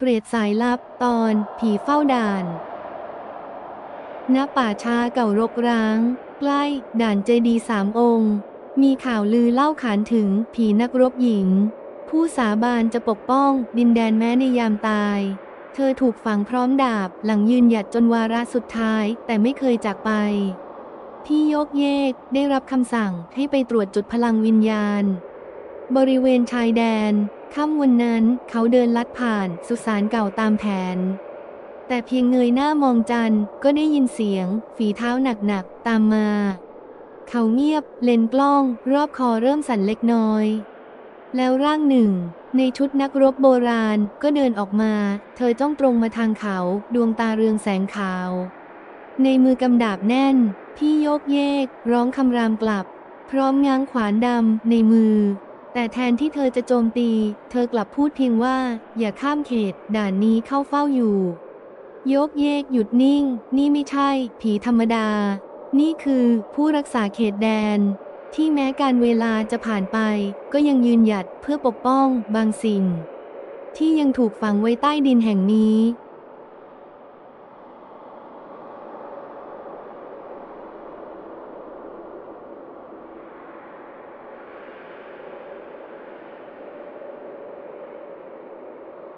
เปรตสายลับตอนผีเฝ้าด่าน ณ ป่าช้าเก่ารกร้าง ใกล้ด่านเจดีสามองค์ มีข่าวลือเล่าขานถึงผีนักรบหญิง ผู้สาบานจะปกป้องดินแดนแม้ในยามตาย เธอถูกฝังพร้อมดาบหลังยืนหยัดจนวาระสุดท้ายแต่ไม่เคยจากไป พี่โยกเยกได้รับคำสั่งให้ไปตรวจจุดพลังวิญญาณ บริเวณชายแดน ค่ำวันนั้นเขาเดินลัดผ่านสุสานเก่าตามแผน แต่เพียงเงยหน้ามองจันก็ได้ยินเสียง ฝีเท้าหนักๆตามมา เขาเงียบเลนกล้อง รอบคอเริ่มสั่นเล็กน้อย แล้วร่างหนึ่ง ในชุดนักรบโบราณก็เดินออกมา เธอจ้องตรงมาทางเขาดวงตาเรืองแสงขาว ในมือกำดาบแน่น พี่โยกเยก ร้องคำรามกลับ พร้อมง้างขวานดำในมือ แต่แทนที่เธอจะโจมตี เธอกลับพูดเพียงว่า อย่าข้ามเขต ด่านนี้เข้าเฝ้าอยู่โยกเยกหยุดนิ่ง นี่ไม่ใช่ ผีธรรมดา นี่คือผู้รักษาเขตแดน ที่แม้การเวลาจะผ่านไป ก็ยังยืนหยัดเพื่อปกป้องบางสิ่ง ที่ยังถูกฝังไว้ใต้ดินแห่งนี้